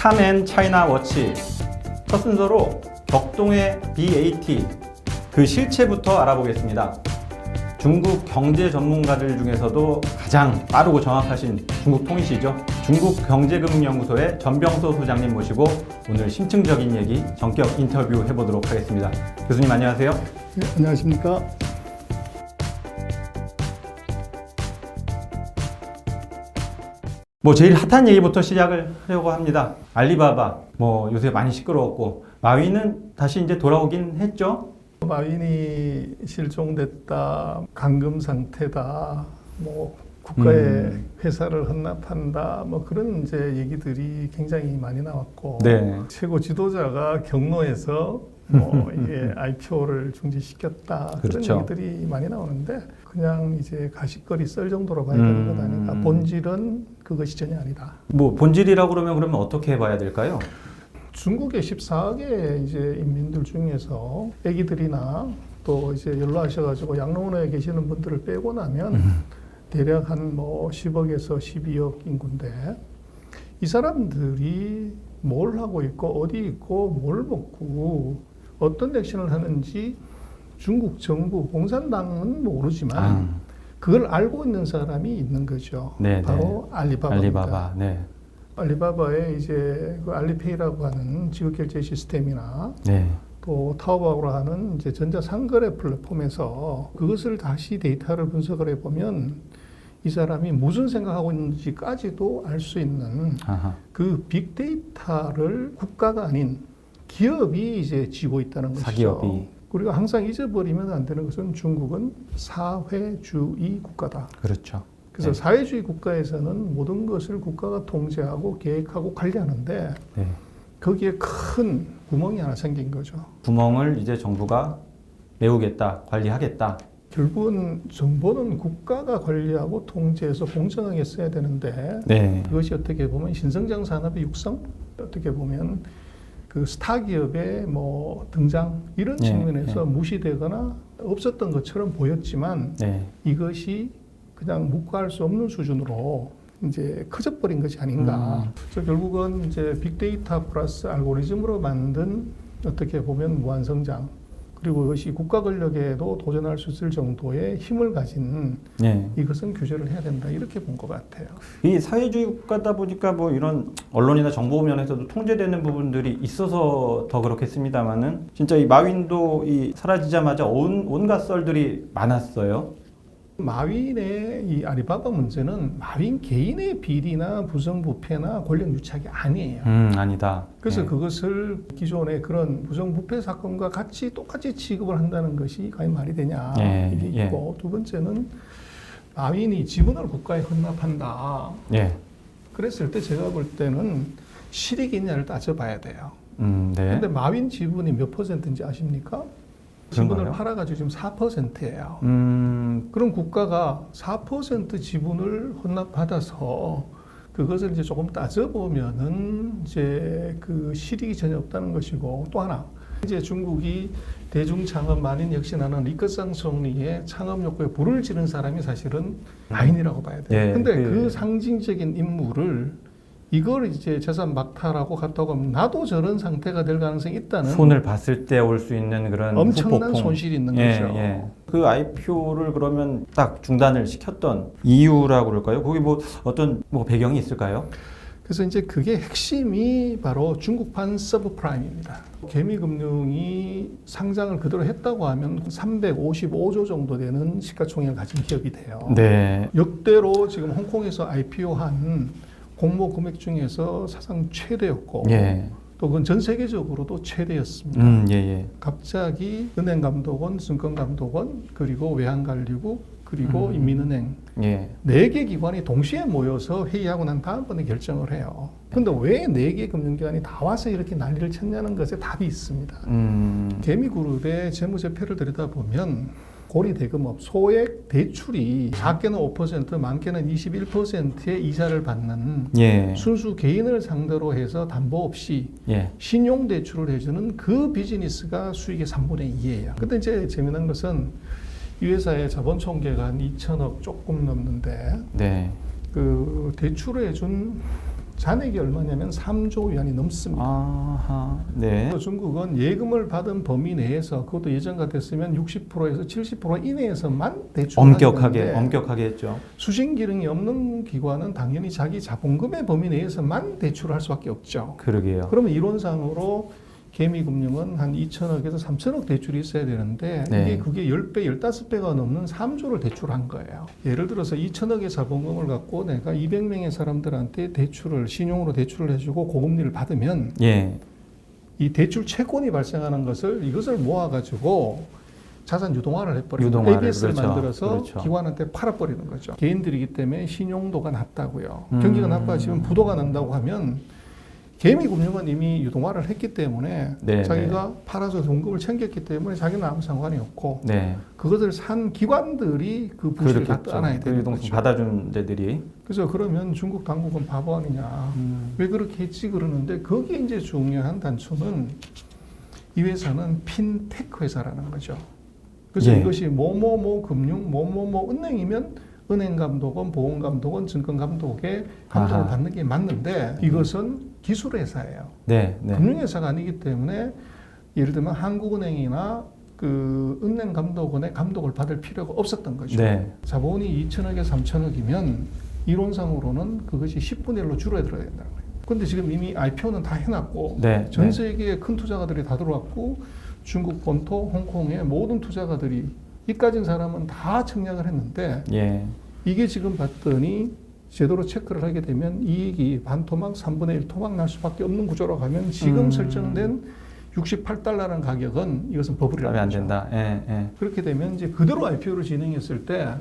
킵 카멘 차이나 워치 첫 순서로 격동의 BAT 그 실체부터 알아보겠습니다. 중국 경제 전문가들 중에서도 가장 빠르고 정확하신 중국 통이시죠. 중국 경제금융연구소의 전병소 소장님 모시고 오늘 심층적인 얘기 전격 인터뷰 해보도록 하겠습니다. 교수님 안녕하세요. 네, 안녕하십니까. 뭐 제일 핫한 얘기부터 시작을 하려고 합니다. 알리바바 뭐 요새 많이 시끄러웠고 마위는 다시 이제 돌아오긴 했죠. 마윈이 실종됐다, 감금 상태다, 뭐 국가의 음. 회사를 헌납한다, 뭐 그런 이제 얘기들이 굉장히 많이 나왔고 네. 최고 지도자가 경로에서 뭐 이게 IPO를 중지시켰다 그렇죠. 그런 얘기들이 많이 나오는데 그냥 이제 가십거리 썰 정도로 봐야 되는 것 아닌가. 음. 본질은 그것이 전혀 아니다. 뭐 본질이라고 그러면 그러면 어떻게 봐야 될까요? 중국의 14억의 이제 인민들 중에서 아기들이나 또 이제 연로하셔가지고 양로원에 계시는 분들을 빼고 나면 대략 한 뭐 10억에서 12억 인구인데 이 사람들이 뭘 하고 있고 어디 있고 뭘 먹고 어떤 액션을 하는지 중국 정부 공산당은 모르지만 아, 그걸 알고 있는 사람이 있는 거죠. 네, 바로 알리바바입니다. 알리바바. 네. 알리바바의 이제 그 알리페이라고 하는 지급 결제 시스템이나 네. 또 타오바오로 하는 이제 전자 상거래 플랫폼에서 그것을 다시 데이터를 분석을 해 보면 이 사람이 무슨 생각하고 있는지까지도 알 수 있는 아하. 그 빅데이터를 국가가 아닌 기업이 이제 쥐고 있다는 것이죠. 사기업이. 우리가 항상 잊어버리면 안 되는 것은 중국은 사회주의 국가다. 그렇죠. 그래서 네. 사회주의 국가에서는 모든 것을 국가가 통제하고 계획하고 관리하는데 네. 거기에 큰 구멍이 하나 생긴 거죠. 구멍을 이제 정부가 메우겠다, 관리하겠다. 결국은 정보는 국가가 관리하고 통제해서 공정하게 써야 되는데 네. 그것이 어떻게 보면 신성장 산업의 육성, 어떻게 보면 그 스타 기업의 뭐 등장 이런 네, 측면에서 무시되거나 없었던 것처럼 보였지만 네. 이것이 그냥 묵과할 수 없는 수준으로 이제 커져버린 것이 아닌가. 음. 그래서 결국은 이제 빅데이터 플러스 알고리즘으로 만든 어떻게 보면 무한성장 그리고 이것이 국가 권력에도 도전할 수 있을 정도의 힘을 가진 네. 이것은 규제를 해야 된다 이렇게 본 것 같아요. 이 사회주의 국가다 보니까 뭐 이런 언론이나 정보 면에서도 통제되는 부분들이 있어서 더 그렇겠습니다만은 진짜 이 마윈도 이 사라지자마자 온 온갖 썰들이 많았어요. 마윈의 이 아리바바 문제는 마윈 개인의 비리나 부정부패나 권력 유착이 아니에요. 음 아니다. 그래서 네. 그것을 기존의 그런 부정부패 사건과 같이 똑같이 취급을 한다는 것이 과연 말이 되냐 예, 이게 예. 있고 두 번째는 마윈이 지분을 국가에 헌납한다. 예. 그랬을 때 제가 볼 때는 실익이 있냐를 따져봐야 돼요. 음 네. 근데 마윈 지분이 몇 퍼센트인지 아십니까? 그런가요? 지분을 팔아가지고 지금 4%예요. 음 그럼 국가가 4% 지분을 헌납받아서 그것을 이제 조금 따져보면은 이제 그 실익이 전혀 없다는 것이고 또 하나 이제 중국이 대중 창업 만인 혁신하는 리커상 총리의 창업 욕구에 불을 지른 사람이 사실은 마인이라고 봐야 돼요. 예, 근데 그- 그 상징적인 인물을 이걸 이제 재산 막탈하고 갔다고 하면 나도 저런 상태가 될 가능성이 있다는 손을 봤을 때 올 수 있는 그런 엄청난 후폭풍. 손실이 있는 예, 거죠. 예. 그 IPO를 그러면 딱 중단을 시켰던 이유라고 그럴까요? 거기 뭐 어떤 뭐 배경이 있을까요? 그래서 이제 그게 핵심이 바로 중국판 서브프라임입니다. 개미금융이 상장을 그대로 했다고 하면 355조 정도 되는 시가총액을 가진 기업이 돼요. 네. 역대로 지금 홍콩에서 IPO한 공모 금액 중에서 사상 최대였고 예. 또 그건 전 세계적으로도 최대였습니다. 음, 예, 예. 갑자기 은행 감독원, 증권 감독원, 그리고 외환관리국, 그리고 음. 인민은행 예. 네개 기관이 동시에 모여서 회의하고 난 다음번에 결정을 해요. 근데 왜 네 개 금융기관이 다 와서 이렇게 난리를 쳤냐는 것에 답이 있습니다. 음. 개미그룹의 재무제표를 들여다보면 고리 대금업 소액 대출이 작게는 5% 많게는 21%의 이자를 받는 예. 순수 개인을 상대로 해서 담보 없이 예. 신용 대출을 해주는 그 비즈니스가 수익의 3분의 2예요. 근데 이제 재미난 것은 이 회사의 자본 총계가 한 2천억 조금 넘는데 네. 그 대출을 해준 잔액이 얼마냐면 3조 위안이 넘습니다. 아하. 네. 중국은 예금을 받은 범위 내에서 그것도 예전 같았으면 60%에서 70% 이내에서만 대출 엄격하게 엄격하게 했죠. 수신 기능이 없는 기관은 당연히 자기 자본금의 범위 내에서만 대출을 할 수밖에 없죠. 그러게요. 그러면 이론상으로 개미금융은 한 2천억에서 3천억 대출이 있어야 되는데 네. 이게 그게 10배, 15배가 넘는 3조를 대출한 거예요. 예를 들어서 2천억의 자본금을 갖고 내가 200명의 사람들한테 대출을 신용으로 대출을 해주고 고금리를 받으면 예. 이 대출 채권이 발생하는 것을 이것을 모아가지고 자산 유동화를 해버리는 유동화를, ABS를 그렇죠. 만들어서 그렇죠. 기관한테 팔아버리는 거죠. 개인들이기 때문에 신용도가 낮다고요. 음. 경기가 나빠지면 부도가 난다고 하면 개미금융은 이미 유동화를 했기 때문에 네, 자기가 팔아서 돈금을 챙겼기 때문에 자기는 아무 상관이 없고 네. 그것을 산 기관들이 그 부실을 다. 떠나야 그 되는 유동성 거죠. 받아준 데들이 그래서 그러면 중국 당국은 바보 아니냐. 음. 왜 그렇게 했지 그러는데 거기에 이제 중요한 단초는 이 회사는 핀테크 회사라는 거죠. 그래서 예. 이것이 뭐뭐뭐 금융, 뭐뭐뭐 은행이면 은행 감독원, 보험 감독원, 증권 감독의 감독을 아하. 받는 게 맞는데 이것은 기술 회사예요. 네, 네. 금융회사가 아니기 때문에 예를 들면 한국은행이나 그 은행 감독원의 감독을 받을 필요가 없었던 거죠. 네. 자본이 2천억에 3천억이면 이론상으로는 그것이 10분의 1로 줄어야 들어야 된다는 거예요. 근데 지금 이미 IPO는 다 해놨고 네. 전 네. 세계의 큰 투자가들이 다 들어왔고 중국 본토, 홍콩의 모든 투자가들이 이까진 사람은 다 청약을 했는데 예. 이게 지금 봤더니 제대로 체크를 하게 되면 이익이 반 토막, 3분의 1 토막 날 수밖에 없는 구조로 가면 지금 음. 설정된 68달러라는 가격은 이것은 버블이라는 그러면 안. 된다. 예, 예. 그렇게 되면 이제 그대로 IPO를 진행했을 때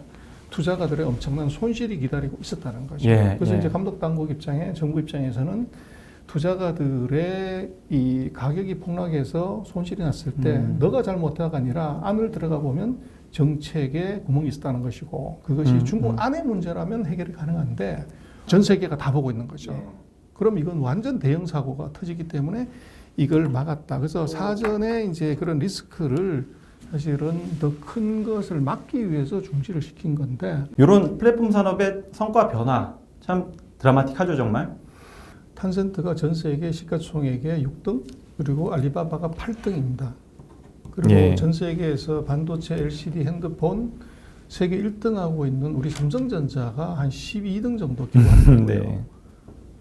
투자가들의 엄청난 손실이 기다리고 있었다는 거죠. 예, 그래서 예. 이제 감독 당국 입장에 정부 입장에서는 투자가들의 이 가격이 폭락해서 손실이 났을 때 음. 너가 잘못해가 아니라 안을 들어가 보면 정책에 구멍이 있었다는 것이고 그것이 음, 중국 음. 안의 문제라면 해결이 가능한데 전 세계가 다 보고 있는 거죠. 예. 그럼 이건 완전 대형 사고가 터지기 때문에 이걸 막았다. 그래서 사전에 이제 그런 리스크를 사실은 더 큰 것을 막기 위해서 중지를 시킨 건데 이런 플랫폼 산업의 성과 변화 참 드라마틱하죠 정말. 탄센트가 전 세계 시가총액의 6등 그리고 알리바바가 8등입니다. 그리고 예. 전 세계에서 반도체, LCD, 핸드폰 세계 1등하고 있는 우리 삼성전자가 한 12등 정도 기록하고요. 네.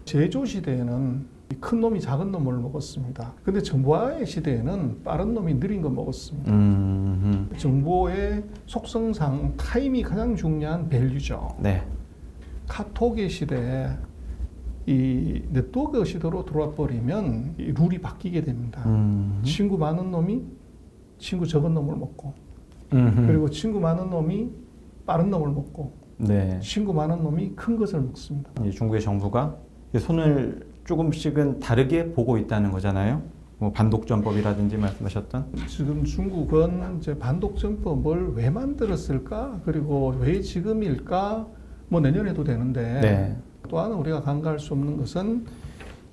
제조 시대에는 큰 놈이 작은 놈을 먹었습니다. 근데 정보화의 시대에는 빠른 놈이 느린 거 먹었습니다. 음, 정보의 속성상 타임이 가장 중요한 밸류죠. 네. 카톡의 시대에 이 네트워크 시대로 들어와 버리면 이 룰이 바뀌게 됩니다. 음. 친구 많은 놈이 친구 적은 놈을 먹고 음흠. 그리고 친구 많은 놈이 빠른 놈을 먹고 네. 친구 많은 놈이 큰 것을 먹습니다. 이제 중국의 정부가 손을 조금씩은 다르게 보고 있다는 거잖아요. 뭐 반독점법이라든지 말씀하셨던. 지금 중국은 이제 반독점법을 왜 만들었을까? 그리고 왜 지금일까? 뭐 내년에도 되는데 네. 또 하나 우리가 간과할 수 없는 것은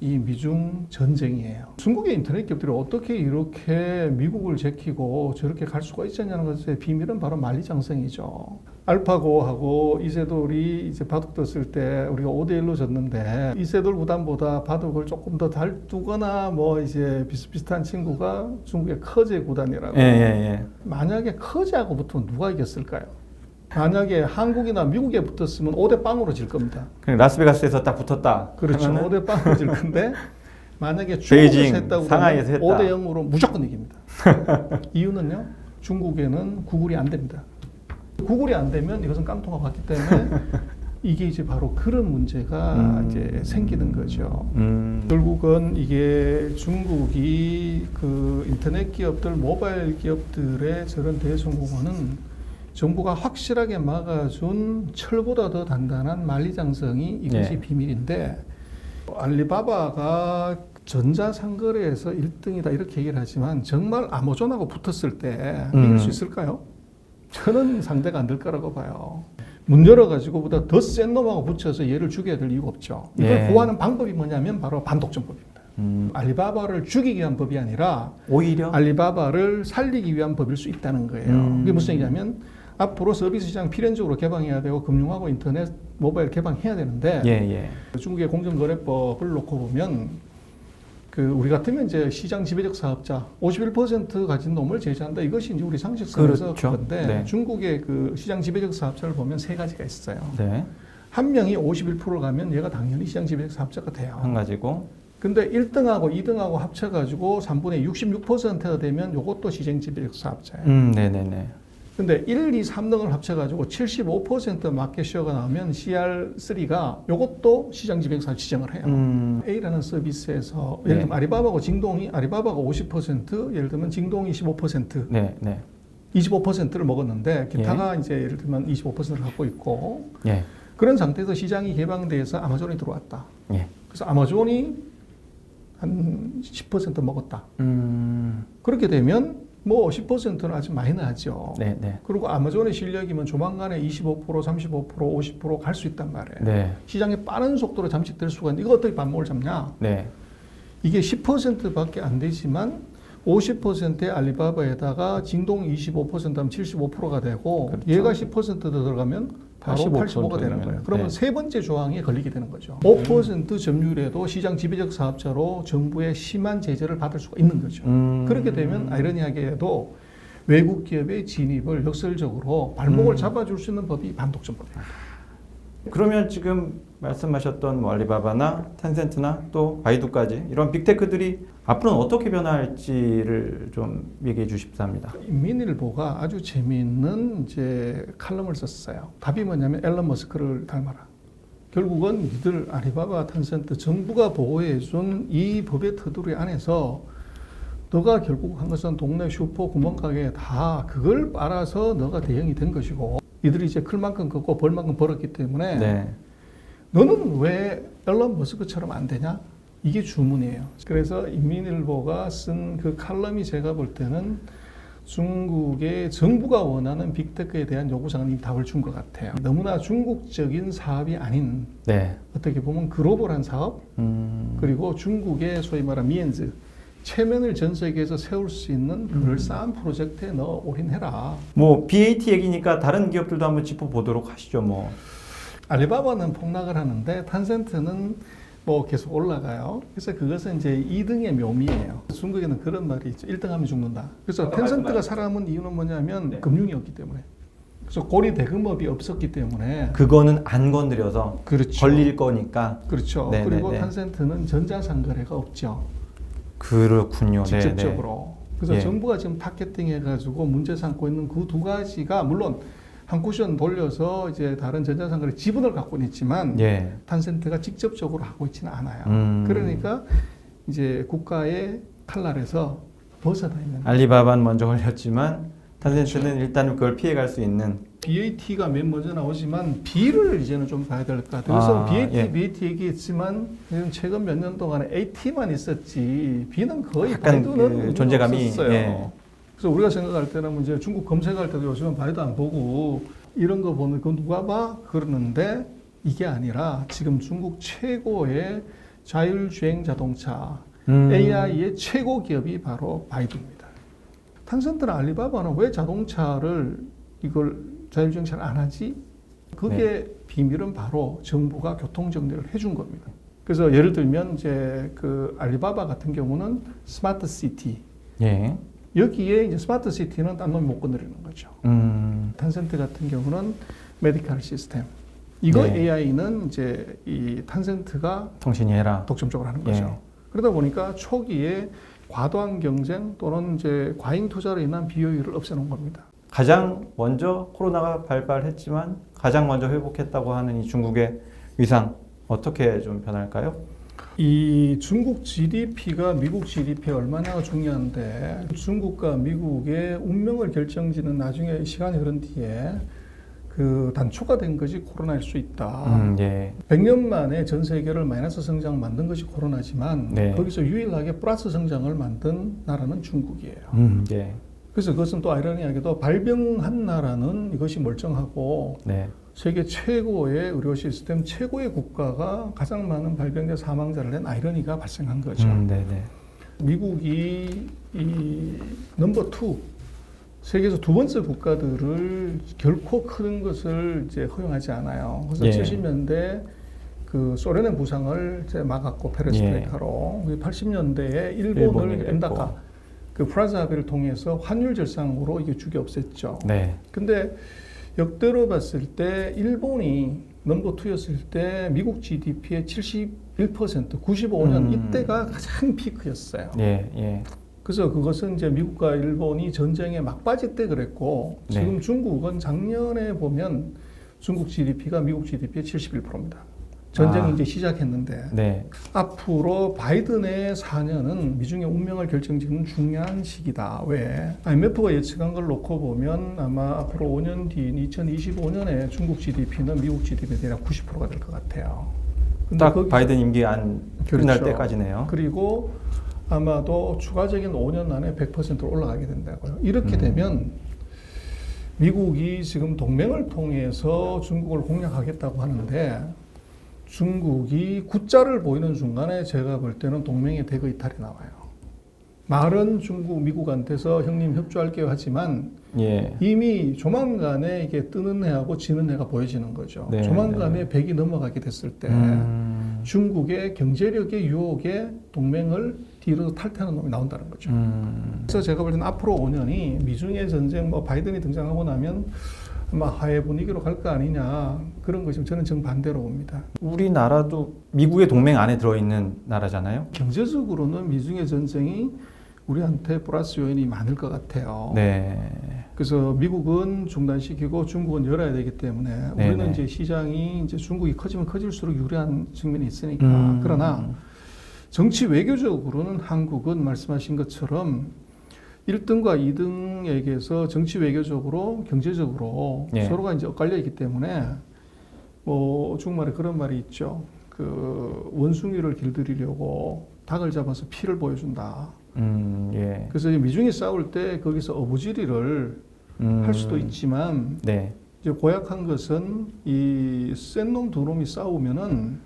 이 미중 전쟁이에요. 중국의 인터넷 기업들이 어떻게 이렇게 미국을 제키고 저렇게 갈 수가 있었냐는 것의 비밀은 바로 만리장성이죠. 알파고하고 이세돌이 이제 바둑 떴을 때 우리가 5대 1로 졌는데 이세돌 구단보다 바둑을 조금 더잘 두거나 뭐 이제 비슷비슷한 친구가 중국의 커제 구단이라고. 예, 예, 예. 만약에 커제하고 붙으면 누가 이겼을까요? 만약에 한국이나 미국에 붙었으면 5대 빵으로 질 겁니다. 그냥 라스베가스에서 딱 붙었다. 그렇죠. 하면은 5대 빵으로 질 건데 만약에 중국에서 했다고 상하이에서 했다. 5대 0으로 무조건 이깁니다. 이유는요. 중국에는 구글이 안 됩니다. 구글이 안 되면 이것은 깡통하고 같기 때문에 이게 이제 바로 그런 문제가 음. 이제 생기는 거죠. 음. 결국은 이게 중국이 그 인터넷 기업들, 모바일 기업들의 저런 대성공은 정부가 확실하게 막아준 철보다 더 단단한 만리장성이 이것이 네. 비밀인데 알리바바가 전자상거래에서 1등이다 이렇게 얘기를 하지만 정말 아마존하고 붙었을 때 이길 음. 수 있을까요? 저는 상대가 안 될 거라고 봐요. 문 열어가지고보다 더 센 놈하고 붙여서 얘를 죽여야 될 이유가 없죠. 이걸 예. 보호하는 방법이 뭐냐면 바로 반독점법입니다. 음. 알리바바를 죽이기 위한 법이 아니라 오히려 알리바바를 살리기 위한 법일 수 있다는 거예요. 음. 그게 무슨 얘기냐면 앞으로 서비스 시장 필연적으로 개방해야 되고 금융하고 인터넷, 모바일 개방해야 되는데 예, 예. 중국의 공정거래법을 놓고 보면 그 우리 같으면 이제 시장 지배적 사업자 51% 가진 놈을 제재한다 이것이 이제 우리 상식선에서 그렇죠. 그건데 네. 중국의 그 시장 지배적 사업자를 보면 세 가지가 있어요. 네. 한 명이 51%를 가면 얘가 당연히 시장 지배적 사업자가 돼요. 한 가지고. 근데 1등하고 2등하고 합쳐가지고 3분의 66%가 되면 요것도 시장 지배적 사업자예요. 음, 네, 네, 네. 근데 1, 2, 3등을 합쳐가지고 75% 마켓쉐어가 나오면 CR3가 요것도 시장 지배사 지정을 해요. 음, A라는 서비스에서 네. 예를 들면 아리바바고 징동이 아리바바가 50% 예를 들면 징동이 15% 네, 네. 25%를 먹었는데 기타가 이제 예를 들면 25%를 갖고 있고 예. 그런 상태에서 시장이 개방돼서 아마존이 들어왔다. 예. 그래서 아마존이 한 10% 먹었다. 음, 그렇게 되면 뭐 10%는 아주 많이 나죠. 네, 네. 그리고 아마존의 실력이면 조만간에 25%, 35%, 50%갈 수 있단 말이에요. 네. 시장에 빠른 속도로 잠식될 수가 있는데 이거 어떻게 반목을 잡냐? 네. 이게 10%밖에 안 되지만 50%의 알리바바에다가 징동 25%하면 75%가 되고 그렇죠. 얘가 10%더 들어가면 바로 85% 85 가 되는 거예요. 그러면 네. 세 번째 조항에 걸리게 되는 거죠. 5% 점유율에도 시장 지배적 사업자로 정부의 심한 제재를 받을 수가 있는 거죠. 음, 그렇게 되면 아이러니하게도 외국 기업의 진입을 역설적으로 발목을 음. 잡아줄 수 있는 법이 반독점법입니다. 그러면 지금 말씀하셨던 뭐 알리바바나 텐센트나 또 바이두까지 이런 빅테크들이 앞으로는 어떻게 변화할지를 좀 얘기해 주십사합니다. 인민일보가 아주 재미있는 이제 칼럼을 썼어요. 답이 뭐냐면 앨런 머스크를 닮아라. 결국은 이들 아리바바, 텐센트 정부가 보호해 준 이 법의 테두리 안에서 너가 결국 한 것은 동네 슈퍼 구멍가게 다 그걸 빨아서 너가 대형이 된 것이고 이들이 이제 클 만큼 걷고 벌 만큼 벌었기 때문에 네. 너는 왜 앨런 머스크처럼 안 되냐? 이게 주문이에요. 그래서 인민일보가 쓴 그 칼럼이 제가 볼 때는 중국의 정부가 원하는 빅테크에 대한 요구사항은 이미 답을 준 것 같아요. 너무나 중국적인 사업이 아닌 네. 어떻게 보면 글로벌한 사업 음, 그리고 중국의 소위 말하는 미엔즈 체면을 전 세계에서 세울 수 있는 그럴싸한 프로젝트에 너 올인해라. 뭐 BAT 얘기니까 다른 기업들도 한번 짚어보도록 하시죠. 뭐. 알리바바는 폭락을 하는데 탄센트는 뭐 계속 올라가요. 그래서 그것은 이제 2등의 묘미예요. 중국에는 그런 말이 있죠. 1등 하면 죽는다. 그래서 텐센트가 말씀하셨죠. 살아남은 이유는 뭐냐면 네. 금융이 없기 때문에. 그래서 고리 대금업이 없었기 때문에 그거는 안 건드려서 그렇죠. 걸릴 거니까. 그렇죠. 네, 그리고 네, 네. 탄센트는 전자상거래가 없죠. 그렇군요. 네, 네. 직접적으로. 그래서 예. 정부가 지금 타겟팅 해가지고 문제 삼고 있는 그 두 가지가 물론 한 쿠션 돌려서 이제 다른 전자상거래 지분을 갖고는 있지만 예. 탄센트가 직접적으로 하고 있지는 않아요. 음. 그러니까 이제 국가의 칼날에서 벗어나 있는 알리바바는 먼저 걸렸지만 텐센트는 일단 그걸 피해갈 수 있는. BAT가 맨 먼저 나오지만 B를 이제는 좀 봐야 될 것 같아요. 그래서 아, BAT, 예. BAT 얘기했지만 최근 몇 년 동안에 AT만 있었지 B는 거의 약간 바이두는 그 존재감이, 없었어요. 예. 그래서 우리가 생각할 때는 이제 중국 검색할 때도 요즘은 바이두 안 보고 이런 거 보면 그 누가 봐 그러는데 이게 아니라 지금 중국 최고의 자율주행 자동차 음. AI의 최고 기업이 바로 바이두입니다. 탄센트나 알리바바는 왜 자동차를 이걸 자율주행차를 안 하지? 그게 네. 비밀은 바로 정부가 교통 정리를 해준 겁니다. 그래서 예를 들면 이제 그 알리바바 같은 경우는 스마트 시티 예. 여기에 이제 스마트 시티는 딴 놈이 못 건드리는 거죠. 음. 탄센트 같은 경우는 메디칼 시스템. 이거 네. AI는 이제 이 탄센트가 통신이 해라. 독점적으로 하는 예. 거죠. 그러다 보니까 초기에 과도한 경쟁 또는 이제 과잉 투자로 인한 비효율을 없애놓은 겁니다. 가장 먼저 코로나가 발발했지만 가장 먼저 회복했다고 하는 이 중국의 위상 어떻게 좀 변할까요? 이 중국 GDP가 미국 GDP에 얼마나 중요한데 중국과 미국의 운명을 결정짓는 나중에 시간이 흐른 뒤에 그 단초가 된 것이 코로나일 수 있다. 음, 예. 100년 만에 전 세계를 마이너스 성장 만든 것이 코로나지만 네. 거기서 유일하게 플러스 성장을 만든 나라는 중국이에요. 음, 예. 그래서 그것은 또 아이러니하게도 발병한 나라는 이것이 멀쩡하고 네. 세계 최고의 의료 시스템 최고의 국가가 가장 많은 발병자 사망자를 낸 아이러니가 발생한 거죠. 음, 네, 네. 미국이 이 넘버 투 세계에서 두 번째 국가들을 결코 크는 것을 이제 허용하지 않아요. 그래서 예. 70년대 그 소련의 부상을 이제 막았고 페레스트레이카로 80년대에 일본이 일본을 그랬고. 엔다카 그 프라자 합의를 통해서 환율 절상으로 이게 죽여 없앴죠. 네. 근데 역대로 봤을 때 일본이 넘버 투였을 때 미국 GDP의 71% 95년 음. 이때가 가장 피크였어요. 예, 예. 그래서 그것은 이제 미국과 일본이 전쟁에 막바지 때 그랬고 네. 지금 중국은 작년에 보면 중국 GDP가 미국 GDP의 71%입니다. 전쟁이 아. 이제 시작했는데 네. 앞으로 바이든의 4년은 미중의 운명을 결정짓는 중요한 시기다. 왜? IMF가 예측한 걸 놓고 보면 아마 앞으로 5년 뒤인 2025년에 중국 GDP는 미국 GDP에 대략 90%가 될 것 같아요. 근데 딱 바이든 임기 안 끝날 그렇죠. 때까지네요. 그리고 아마도 추가적인 5년 안에 100%로 올라가게 된다고요. 이렇게 음. 되면 미국이 지금 동맹을 통해서 중국을 공략하겠다고 하는데 중국이 구자를 보이는 순간에 제가 볼 때는 동맹의 대거 이탈이 나와요. 말은 중국, 미국한테서 형님 협조할게요 하지만 예. 이미 조만간에 이게 뜨는 해하고 지는 해가 보여지는 거죠. 네, 조만간에 100이 넘어가게 됐을 때 음, 중국의 경제력의 유혹에 동맹을 뒤로 탈퇴하는 놈이 나온다는 거죠. 음, 그래서 제가 볼 때는 앞으로 5년이 미중의 전쟁, 뭐 바이든이 등장하고 나면 아마 하해 분위기로 갈 거 아니냐 그런 것이 저는 정반대로 봅니다. 우리나라도 미국의 동맹 안에 들어있는 나라잖아요. 경제적으로는 미중의 전쟁이 우리한테 플러스 요인이 많을 것 같아요. 네. 그래서 미국은 중단시키고 중국은 열어야 되기 때문에 네네. 우리는 이제 시장이 이제 중국이 커지면 커질수록 유리한 측면이 있으니까 음, 그러나 정치 외교적으로는 한국은 말씀하신 것처럼 1등과 2등에게서 정치 외교적으로 경제적으로 예. 서로가 이제 엇갈려 있기 때문에 뭐 중국말에 그런 말이 있죠. 그 원숭이를 길들이려고 닭을 잡아서 피를 보여준다. 음, 예. 그래서 미중이 싸울 때 거기서 어부지리를 음, 할 수도 있지만 네. 이제 고약한 것은 이 센 놈 두 놈이 싸우면은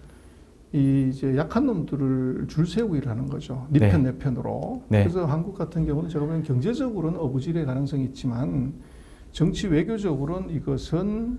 이 이제 약한 놈들을 줄 세우고 일하는 거죠. 네. 네편 네 편으로. 네. 그래서 한국 같은 경우는 제가 보기엔 경제적으로는 어부지리의 가능성이 있지만 정치 외교적으로는 이것은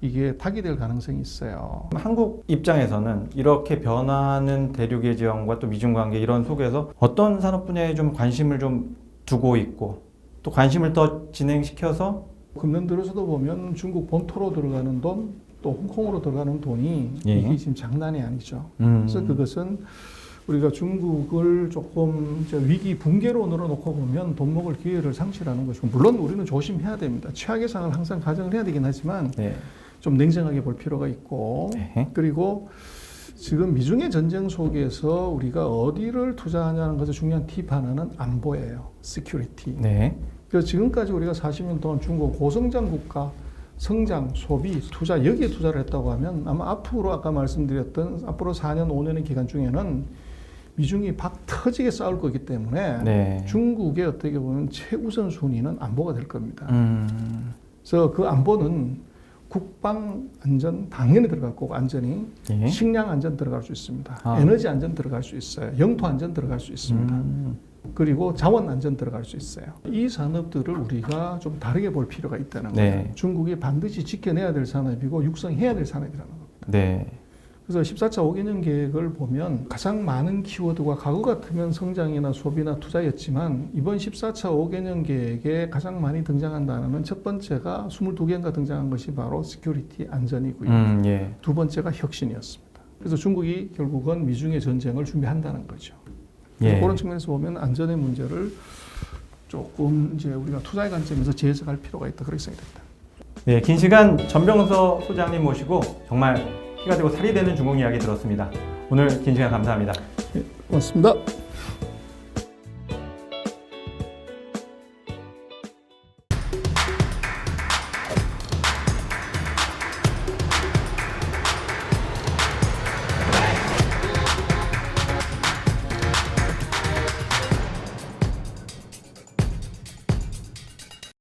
이게 타기 될 가능성이 있어요. 한국 입장에서는 이렇게 변화하는 대륙의 지형과 또 미중 관계 이런 속에서 어떤 산업 분야에 좀 관심을 좀 두고 있고 또 관심을 더 진행시켜서 금년 들어서도 보면 중국 본토로 들어가는 돈, 또 홍콩으로 들어가는 돈이 예. 이게 지금 장난이 아니죠. 음, 그래서 그것은 우리가 중국을 조금 위기 붕괴로 늘어놓고 보면 돈 먹을 기회를 상실하는 것이고 물론 우리는 조심해야 됩니다. 최악의 상을 항상 가정을 해야 되긴 하지만 네. 좀 냉정하게 볼 필요가 있고 네. 그리고 지금 미중의 전쟁 속에서 우리가 어디를 투자하냐는 것의 중요한 팁 하나는 안보예요. 시큐리티. 네. 그래서 지금까지 우리가 40년 동안 중국 고성장 국가 성장, 소비, 투자 여기에 투자를 했다고 하면 아마 앞으로 아까 말씀드렸던 앞으로 4년, 5년의 기간 중에는 미중이 박 터지게 싸울 거기 때문에 네. 중국의 어떻게 보면 최우선 순위는 안보가 될 겁니다. 음, 그래서 그 안보는 국방 안전 당연히 들어갈 거고 안전이 예. 식량 안전 들어갈 수 있습니다. 아. 에너지 안전 들어갈 수 있어요. 영토 안전 들어갈 수 있습니다. 음, 그리고 자원 안전 들어갈 수 있어요. 이 산업들을 우리가 좀 다르게 볼 필요가 있다는 네. 거예요. 중국이 반드시 지켜내야 될 산업이고 육성해야 될 산업이라는 겁니다. 네. 그래서 14차 5개년 계획을 보면 가장 많은 키워드가 과거 같으면 성장이나 소비나 투자였지만 이번 14차 5개년 계획에 가장 많이 등장한 단어는 첫 번째가 22개인가 등장한 것이 바로 시큐리티 안전이고요. 음, 예. 두 번째가 혁신이었습니다. 그래서 중국이 결국은 미중의 전쟁을 준비한다는 거죠. 예. 그런 측면에서 보면 안전의 문제를 조금 이제 우리가 투자의 관점에서 재해석할 필요가 있다 그렇게 생각됩니다. 네, 긴 시간 전병서 소장님 모시고 정말 피가 되고 살이 되는 중국 이야기 들었습니다. 오늘 긴 시간 감사합니다. 고맙습니다.